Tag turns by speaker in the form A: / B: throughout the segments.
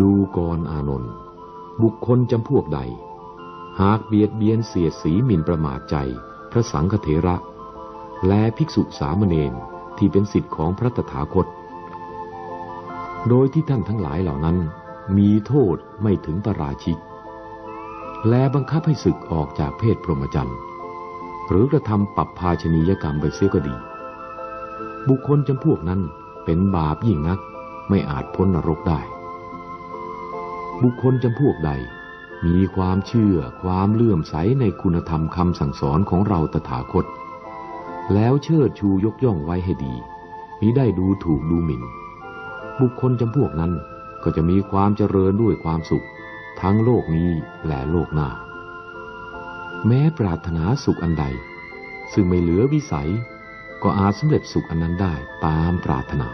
A: ดูกรอานนท์บุคคลจำพวกใด หากเบียดเบียนเสียดสีหมิ่นประมาทใจ พระสังฆเถระ และภิกษุสามเณรที่เป็นสิทธิ์ของพระตถาคต โดยที่ท่านทั้งหลายเหล่านั้น มีโทษไม่ถึงประราชิก และบังคับให้ศึกออกจากเพศพรหมจรรย์ หรือกระทำปรับภาชนียกรรมไปเสียก็ดี บุคคลจำพวกนั้นเป็นบาปยิ่งนักไม่อาจพ้นนรกได้ บุคคลจำพวกใด มีความเชื่อความเลื่อมใสในคุณธรรมคำสั่งสอนของเราตถาคต แล้วเชิดชูยกย่องไว้ให้ดีมิได้ดูถูกดูหมิ่น บุคคลจำพวกนั้นก็จะมีความเจริญด้วยความสุข ทั้งโลกนี้และโลกหน้า แม้ปรารถนาสุขอันใด ซึ่งไม่เหลือวิสัย ก็อาจสำเร็จสุขอันนั้นได้ตามปรารถนา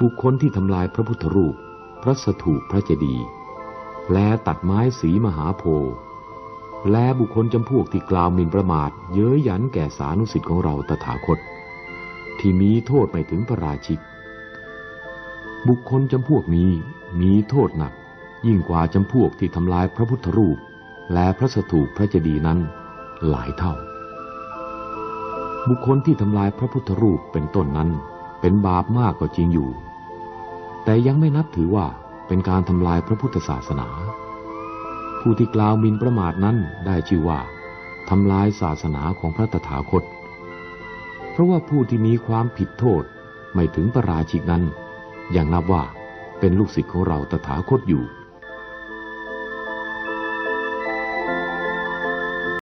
A: บุคคลที่ทำลายพระพุทธรูป พระสถูปพระเจดีย์และตัดไม้สีมหาโพธิ์และบุคคลจำพวกที่กล่าวหมิ่นประมาท เย้ยหยันแก่สานุสิทธิ์ของเราตถาคต ที่มีโทษไม่ถึงประราชิก บุคคลจำพวกนี้มีโทษหนัก ยิ่งกว่าจำพวกที่ทำลายพระพุทธรูป และพระสถูปพระเจดีย์นั้นหลายเท่า บุคคลที่ทำลายพระพุทธรูปเป็นต้นนั้น เป็นบาปมากก็จริงอยู่ แต่ยังไม่นับถือว่าเป็นการทำลายพระพุทธศาสนา ผู้ที่กล่าวมินประมาทนั้นได้ชื่อว่าทำลายศาสนาของพระตถาคต เพราะว่าผู้ที่มีความผิดโทษไม่ถึงประราชิกนั้นยังนับว่าเป็นลูกศิษย์ของเราตถาคตอยู่